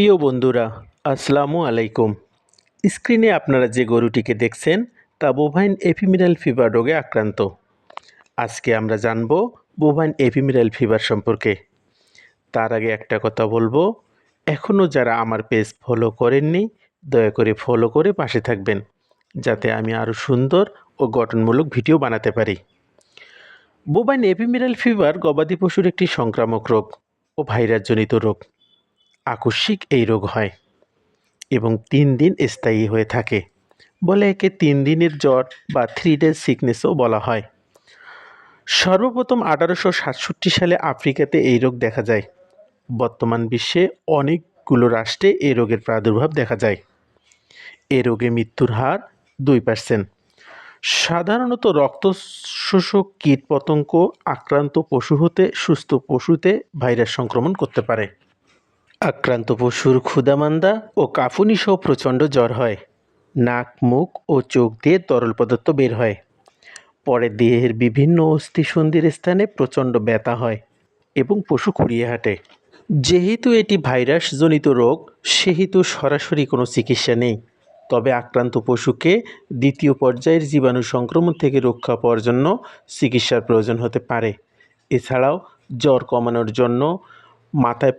প্রিয় বন্ধুরা, আসসালামু আলাইকুম। স্ক্রিনে আপনারা যে গরুটিকে দেখছেন, তা বোভাইন এপিমিরাল ফিভার রোগে আক্রান্ত। আজকে আমরা জানব বোভাইন এপিমিরাল ফিভার সম্পর্কে। তার আগে একটা কথা বলব এখনও যারা আমার পেজ ফলো করেননি, দয়া করে ফলো করে পাশে থাকবেন, যাতে আমি আরও সুন্দর ও গঠনমূলক ভিডিও বানাতে পারি। বোবাইন এপিমিরাল ফিভার গবাদি পশুর একটি সংক্রামক রোগ ও ভাইরাসজনিত রোগ। আকস্মিক এই রোগ হয় এবং তিন দিন স্থায়ী হয়ে থাকে বলে একে তিন দিনের জ্বর বা থ্রি ডেজ সিকনেসও বলা হয়। সর্বপ্রথম আঠারোশো সাতষট্টি সালে আফ্রিকাতে এই রোগ দেখা যায়। বর্তমান বিশ্বে অনেকগুলো রাষ্ট্রে এই রোগের প্রাদুর্ভাব দেখা যায়। এ রোগে মৃত্যুর হার দুই পার্সেন্ট সাধারণত রক্ত শোষক কীট পতঙ্গ আক্রান্ত পশু হতে, সুস্থ পশুতে ভাইরাস সংক্রমণ করতে পারে। আক্রান্ত পশুর ক্ষুদামান্দা ও কাঁপুনি সহ প্রচণ্ড জ্বর হয়। নাক, মুখ ও চোখ দিয়ে তরল পদার্থ বের হয়। পরে দেহের বিভিন্ন অস্থিসন্ধির স্থানে প্রচণ্ড ব্যথা হয় এবং পশু খুঁড়িয়ে হাঁটে। যেহেতু এটি ভাইরাসজনিত রোগ, সেহেতু সরাসরি কোনো চিকিৎসা নেই। তবে আক্রান্ত পশুকে দ্বিতীয় পর্যায়ের জীবাণু সংক্রমণ থেকে রক্ষা পাওয়ার জন্য চিকিৎসার প্রয়োজন হতে পারে। এছাড়াও জ্বর কমানোর জন্য মাথায়